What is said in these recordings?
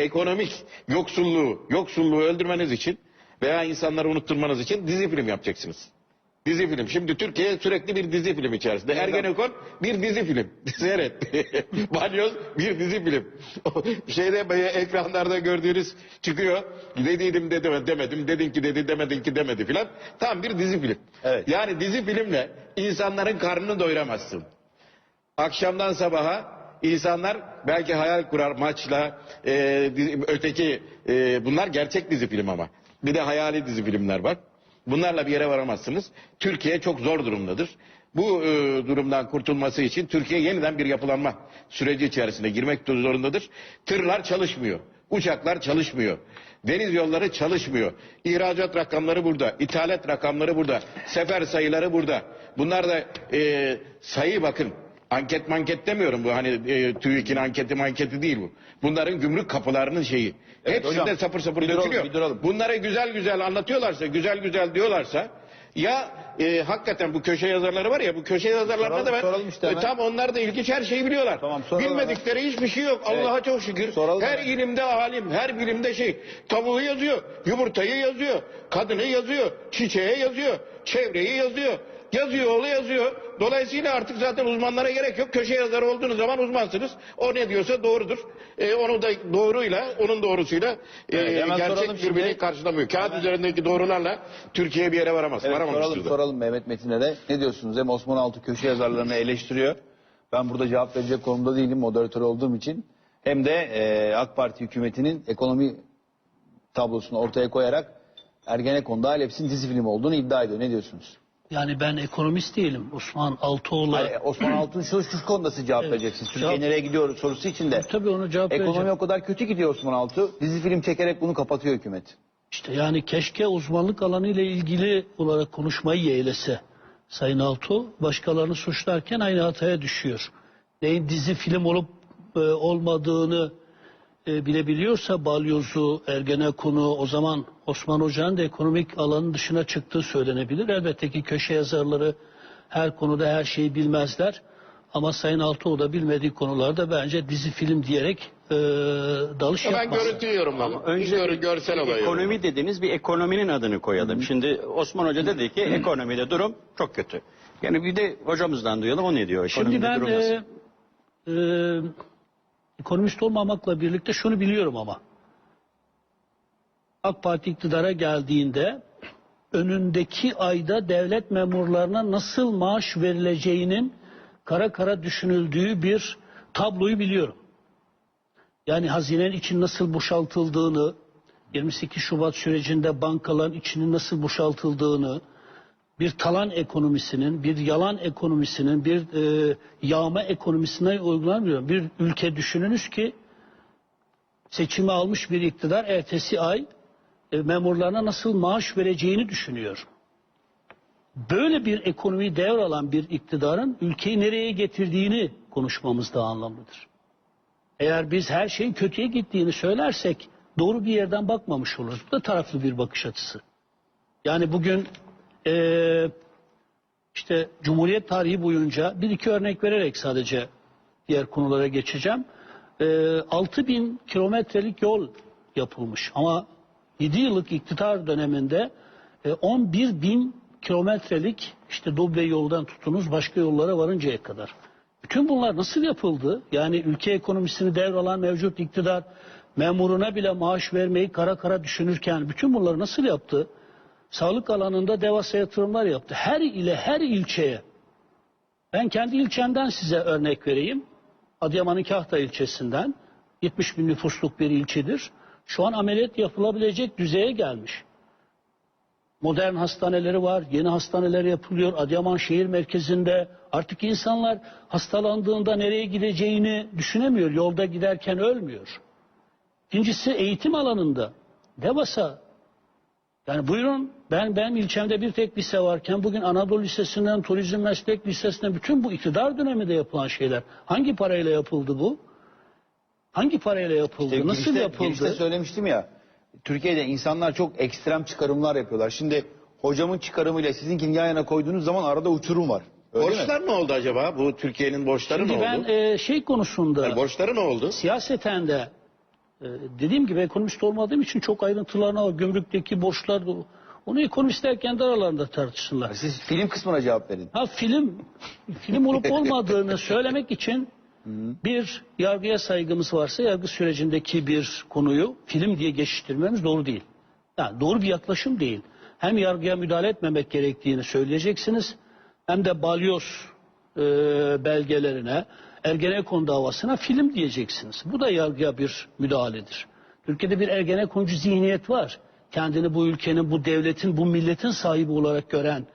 ekonomik yoksulluğu, yoksulluğu öldürmeniz için veya insanları unutturmanız için dizi film yapacaksınız. Dizi film. Şimdi Türkiye sürekli bir dizi film içerisinde. Ergenekon bir dizi film. Seyret. Balyoz bir dizi film. Şeyde ekranlarda gördüğünüz çıkıyor. Dediydim de deme- demedim. Dedin ki dedi demedin ki demedi filan. Tam bir dizi film. Evet. Yani dizi filmle insanların karnını doyuramazsın. Akşamdan sabaha insanlar belki hayal kurar maçla e, öteki e, bunlar gerçek dizi film ama. Bir de hayali dizi filmler var. Bunlarla bir yere varamazsınız. Türkiye çok zor durumdadır. Bu e, durumdan kurtulması için Türkiye yeniden bir yapılanma süreci içerisine girmek zorundadır. Tırlar çalışmıyor. Uçaklar çalışmıyor. Deniz yolları çalışmıyor. İhracat rakamları burada. ithalat rakamları burada. Sefer sayıları burada. Bunlar da e, sayı bakın. Anket manket demiyorum bu hani e, TÜİK'in anketi manketi değil bu. Bunların gümrük kapılarının şeyi. Evet, Hepsinde hocam, sapır sapır bir duralım, dökülüyor. bir duralım. Bunları güzel güzel anlatıyorlarsa, güzel güzel diyorlarsa ya e, hakikaten bu köşe yazarları var ya bu köşe yazarlarına da ben işte e, hemen. tam onlar da ilginç her şeyi biliyorlar. Tamam, soralım Bilmedikleri hiçbir şey yok. Allah'a çok şükür. Soralım her hemen. ilimde alim, her bilimde şey. Tavuğu yazıyor, yumurtayı yazıyor, kadını yazıyor, çiçeği yazıyor, çevreyi yazıyor. Yazıyor, oğlu yazıyor. Dolayısıyla artık zaten uzmanlara gerek yok. Köşe yazarı olduğunuz zaman uzmansınız. O ne diyorsa doğrudur. E, onu da doğruyla, onun doğrusuyla e, Evet, hemen gerçek birbirini şimdi. karşılamıyor. Kağıt üzerindeki doğrularla Türkiye bir yere varamaz. Evet, Varamamıştır soralım, da. soralım Mehmet Metin'e Ne diyorsunuz? Hem Osman Altı köşe yazarlarını eleştiriyor. Ben burada cevap verecek konumda değilim moderatör olduğum için. Hem de e, AK Parti hükümetinin ekonomi tablosunu ortaya koyarak Ergenekon'da Aleps'in dizi filmi olduğunu iddia ediyor. Ne diyorsunuz? Yani ben ekonomist değilim. Osman Altıoğlu. Hayır, Osman Altı'nın şu, şu konuda siz cevap vereceksiniz. Türkiye Cevap- nereye gidiyor sorusu için de. Tabii onu cevap Ekonomi vereceğim. o kadar kötü gidiyor Osman Altı. Dizi film çekerek bunu kapatıyor hükümet. İşte yani keşke uzmanlık alanı ile ilgili olarak konuşmayı yeğlese. Sayın Altuğ başkalarını suçlarken aynı hataya düşüyor. Neyin dizi film olup e, olmadığını e, bilebiliyorsa Balyoz'u, Ergenekon'u o zaman Osman Hoca'nın da ekonomik alanın dışına çıktığı söylenebilir. Elbette ki köşe yazarları her konuda her şeyi bilmezler. Ama Sayın Altuğ da bilmediği konularda bence dizi film diyerek e, dalış Ben yapmasın. görüntüyü yorumladım. Önce bir görsel olayı ekonomi yorumladım. dediğiniz bir ekonominin adını koyalım. Şimdi Osman Hoca dedi ki ekonomide durum çok kötü. Yani bir de hocamızdan duyalım o ne diyor? Şimdi ben durum nasıl? e, e, ekonomist olmamakla birlikte şunu biliyorum ama. AK Parti iktidara geldiğinde önündeki ayda devlet memurlarına nasıl maaş verileceğinin kara kara düşünüldüğü bir tabloyu biliyorum. Yani hazinenin için nasıl boşaltıldığını, 28 Şubat sürecinde bankaların içinin nasıl boşaltıldığını, bir talan ekonomisinin, bir yalan ekonomisinin, bir e, yağma ekonomisine uygulanmıyor. Bir ülke düşününüz ki seçimi almış bir iktidar ertesi ay e, memurlarına nasıl maaş vereceğini düşünüyor. Böyle bir ekonomiyi devralan bir iktidarın ülkeyi nereye getirdiğini konuşmamız da anlamlıdır. Eğer biz her şeyin kötüye gittiğini söylersek doğru bir yerden bakmamış oluruz. Bu da taraflı bir bakış açısı. Yani bugün eee, işte Cumhuriyet tarihi boyunca bir iki örnek vererek sadece diğer konulara geçeceğim. Eee 6 bin kilometrelik yol yapılmış ama 7 yıllık iktidar döneminde e, 11 bin kilometrelik işte Duble yoldan tutunuz başka yollara varıncaya kadar. Bütün bunlar nasıl yapıldı? Yani ülke ekonomisini devralan mevcut iktidar memuruna bile maaş vermeyi kara kara düşünürken bütün bunları nasıl yaptı? Sağlık alanında devasa yatırımlar yaptı. Her ile her ilçeye. Ben kendi ilçemden size örnek vereyim. Adıyaman'ın Kahta ilçesinden 70 bin nüfusluk bir ilçedir. Şu an ameliyat yapılabilecek düzeye gelmiş. Modern hastaneleri var, yeni hastaneler yapılıyor. Adıyaman şehir merkezinde artık insanlar hastalandığında nereye gideceğini düşünemiyor. Yolda giderken ölmüyor. İkincisi eğitim alanında devasa. Yani buyurun ben benim ilçemde bir tek lise varken bugün Anadolu Lisesi'nden Turizm Meslek Lisesi'ne bütün bu iktidar döneminde yapılan şeyler. Hangi parayla yapıldı bu? Hangi parayla yapıldı? İşte Nasıl girişte- yapıldı? girişte söylemiştim ya. Türkiye'de insanlar çok ekstrem çıkarımlar yapıyorlar. Şimdi hocamın çıkarımıyla sizinkini yan yana koyduğunuz zaman arada uçurum var. Öyle mi? Borçlar ne oldu acaba? Bu Türkiye'nin borçları Şimdi ne ben oldu? e, şey konusunda Yani borçları ne oldu? siyaseten de Ee, dediğim gibi ekonomist olmadığım için çok ayrıntılarına o gümrükteki borçlar da onu ekonomistler kendi aralarında tartışsınlar. Siz film kısmına cevap verin. Ha film film olup olmadığını söylemek için bir yargıya saygımız varsa yargı sürecindeki bir konuyu film diye geçiştirmemiz doğru değil. Yani doğru bir yaklaşım değil. Hem yargıya müdahale etmemek gerektiğini söyleyeceksiniz hem de balyoz e, belgelerine, Ergenekon davasına film diyeceksiniz. Bu da yargıya bir müdahaledir. Türkiye'de bir Ergenekoncu zihniyet var. Kendini bu ülkenin, bu devletin, bu milletin sahibi olarak gören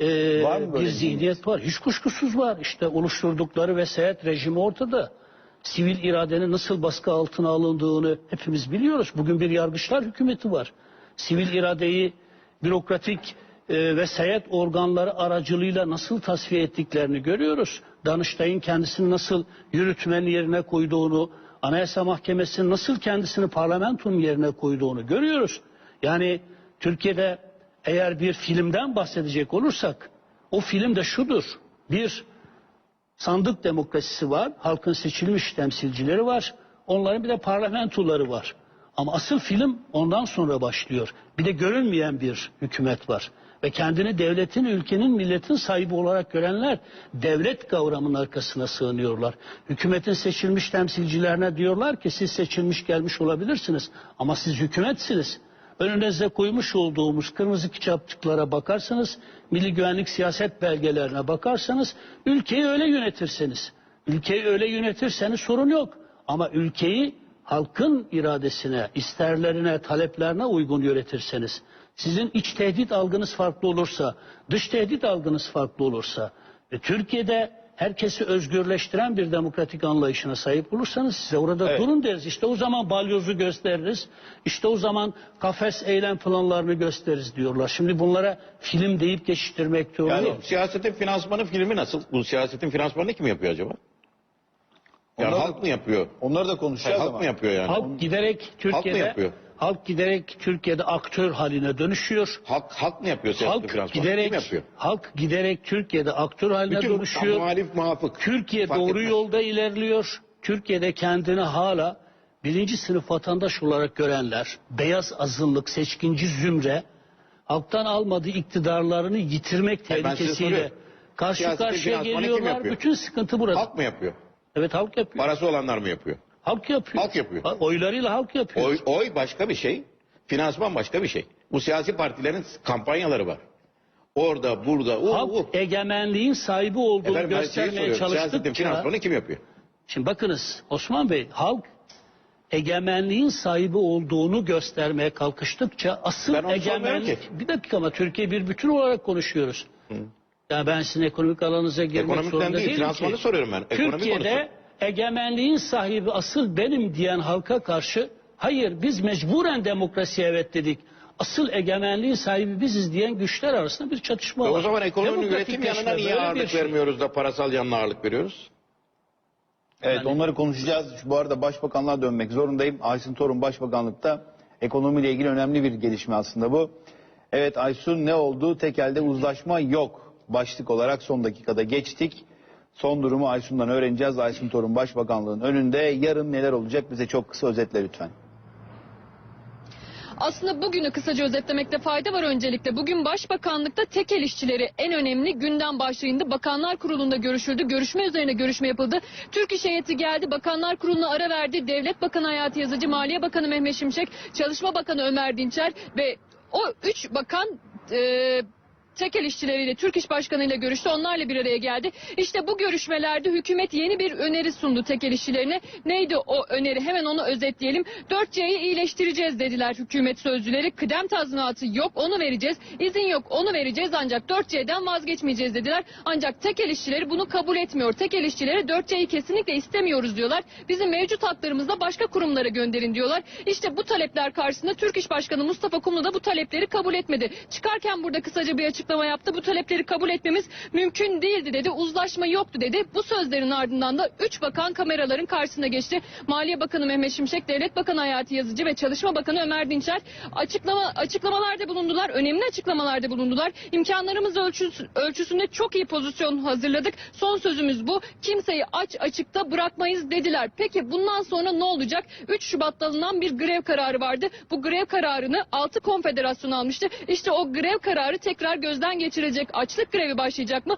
e, Var mı bir zihniyet var. Hiç kuşkusuz var. İşte oluşturdukları vesayet rejimi ortada. Sivil iradenin nasıl baskı altına alındığını hepimiz biliyoruz. Bugün bir yargıçlar hükümeti var. Sivil iradeyi bürokratik e, vesayet organları aracılığıyla nasıl tasfiye ettiklerini görüyoruz. Danıştay'ın kendisini nasıl yürütmenin yerine koyduğunu, Anayasa Mahkemesi'nin nasıl kendisini parlamentonun yerine koyduğunu görüyoruz. Yani Türkiye'de eğer bir filmden bahsedecek olursak o film de şudur. Bir sandık demokrasisi var. Halkın seçilmiş temsilcileri var. Onların bir de parlamentoları var. Ama asıl film ondan sonra başlıyor. Bir de görünmeyen bir hükümet var. Ve kendini devletin, ülkenin, milletin sahibi olarak görenler devlet kavramının arkasına sığınıyorlar. Hükümetin seçilmiş temsilcilerine diyorlar ki siz seçilmiş gelmiş olabilirsiniz ama siz hükümetsiniz. Önünüze koymuş olduğumuz kırmızı kitapçıklara bakarsanız, milli güvenlik siyaset belgelerine bakarsanız, ülkeyi öyle yönetirseniz, ülkeyi öyle yönetirseniz sorun yok. Ama ülkeyi halkın iradesine, isterlerine, taleplerine uygun yönetirseniz, sizin iç tehdit algınız farklı olursa, dış tehdit algınız farklı olursa, ve Türkiye'de herkesi özgürleştiren bir demokratik anlayışına sahip olursanız size orada Evet. durun deriz. İşte o zaman balyozu gösteririz. İşte o zaman kafes eylem planlarını gösteririz diyorlar. Şimdi bunlara film deyip geçiştirmek doğru Yani siyasetin finansmanı filmi nasıl? Bu siyasetin finansmanını kim yapıyor acaba? Yani Onlar da- halk mı yapıyor? Onları da konuşacağız halk ama. mı yapıyor yani? Halk, Halk giderek Türkiye'de yapıyor? halk giderek Türkiye'de aktör haline dönüşüyor. halk, mı yapıyor Halk finansmanını? giderek Kim yapıyor? halk giderek Türkiye'de aktör haline Bütün dönüşüyor. muhalif muafık. Türkiye Fark doğru etmez. yolda ilerliyor. Türkiye'de kendini hala birinci sınıf vatandaş olarak görenler, beyaz azınlık, seçkinci zümre, halktan almadığı iktidarlarını yitirmek Hayır, tehlikesiyle karşı karşıya finansmanı kim geliyorlar. yapıyor? Bütün sıkıntı burada. Halk mı yapıyor? Evet halk yapıyor. Parası olanlar mı yapıyor? Halk yapıyor. Halk yapıyor. Ha, Oylarıyla halk yapıyor. Oy, oy başka bir şey, finansman başka bir şey. Bu siyasi partilerin kampanyaları var. Orada, burada, u, halk u. egemenliğin sahibi olduğunu Efendim göstermeye çalıştıkça... finansmanı kim yapıyor? Şimdi bakınız Osman Bey halk egemenliğin sahibi olduğunu göstermeye kalkıştıkça asıl egemenlik bir dakika ama Türkiye bir bütün olarak konuşuyoruz. Ya ben sizin ekonomik alanınıza girmek Ekonomikten zorunda değil, değilim finansmanı ki. soruyorum ben. Ekonomi Türkiye'de konusu. egemenliğin sahibi asıl benim diyen halka karşı hayır biz mecburen demokrasiye evet dedik. Asıl egemenliğin sahibi biziz diyen güçler arasında bir çatışma E var. o zaman ekonomi üretim yanına niye ağırlık şey. vermiyoruz da parasal yanına ağırlık veriyoruz? Evet onları konuşacağız. Şu- Bu arada başbakanlığa dönmek zorundayım. Aysun Torun başbakanlıkta ekonomiyle ilgili önemli bir gelişme aslında bu. Evet Aysun ne oldu? Tekelde uzlaşma yok. Başlık olarak son dakikada geçtik. Son durumu Aysun'dan öğreneceğiz. Aysun Torun başbakanlığın önünde. Yarın neler olacak bize çok kısa özetle lütfen. Aslında bugünü kısaca özetlemekte fayda var öncelikle. Bugün Başbakanlıkta tekel işçileri en önemli gündem başlığında Bakanlar Kurulu'nda görüşüldü. Görüşme üzerine görüşme yapıldı. Türk İş heyeti geldi. Bakanlar Kurulu'na ara verdi. Devlet Bakanı Hayati Yazıcı, Maliye Bakanı Mehmet Şimşek, Çalışma Bakanı Ömer Dinçer ve o üç bakan e, tekel işçileriyle Türk İş Başkanı ile görüştü. Onlarla bir araya geldi. İşte bu görüşmelerde hükümet yeni bir öneri sundu tekel işçilerine. Neydi o öneri? Hemen onu özetleyelim. 4C'yi iyileştireceğiz dediler hükümet sözcüleri. Kıdem tazminatı yok onu vereceğiz. İzin yok onu vereceğiz ancak 4C'den vazgeçmeyeceğiz dediler. Ancak tekel işçileri bunu kabul etmiyor. Tekel işçileri 4C'yi kesinlikle istemiyoruz diyorlar. Bizim mevcut haklarımızda başka kurumlara gönderin diyorlar. İşte bu talepler karşısında Türk İş Başkanı Mustafa Kumlu da bu talepleri kabul etmedi. Çıkarken burada kısaca bir açıklama açıklama yaptı. Bu talepleri kabul etmemiz mümkün değildi dedi. Uzlaşma yoktu dedi. Bu sözlerin ardından da 3 bakan kameraların karşısına geçti. Maliye Bakanı Mehmet Şimşek, Devlet Bakanı Hayati Yazıcı ve Çalışma Bakanı Ömer Dinçer açıklama açıklamalarda bulundular. Önemli açıklamalarda bulundular. İmkanlarımız ölçüsü, ölçüsünde çok iyi pozisyon hazırladık. Son sözümüz bu. Kimseyi aç açıkta bırakmayız dediler. Peki bundan sonra ne olacak? 3 Şubat'ta alınan bir grev kararı vardı. Bu grev kararını 6 konfederasyon almıştı. İşte o grev kararı tekrar gözden geçirecek. Açlık grevi başlayacak mı?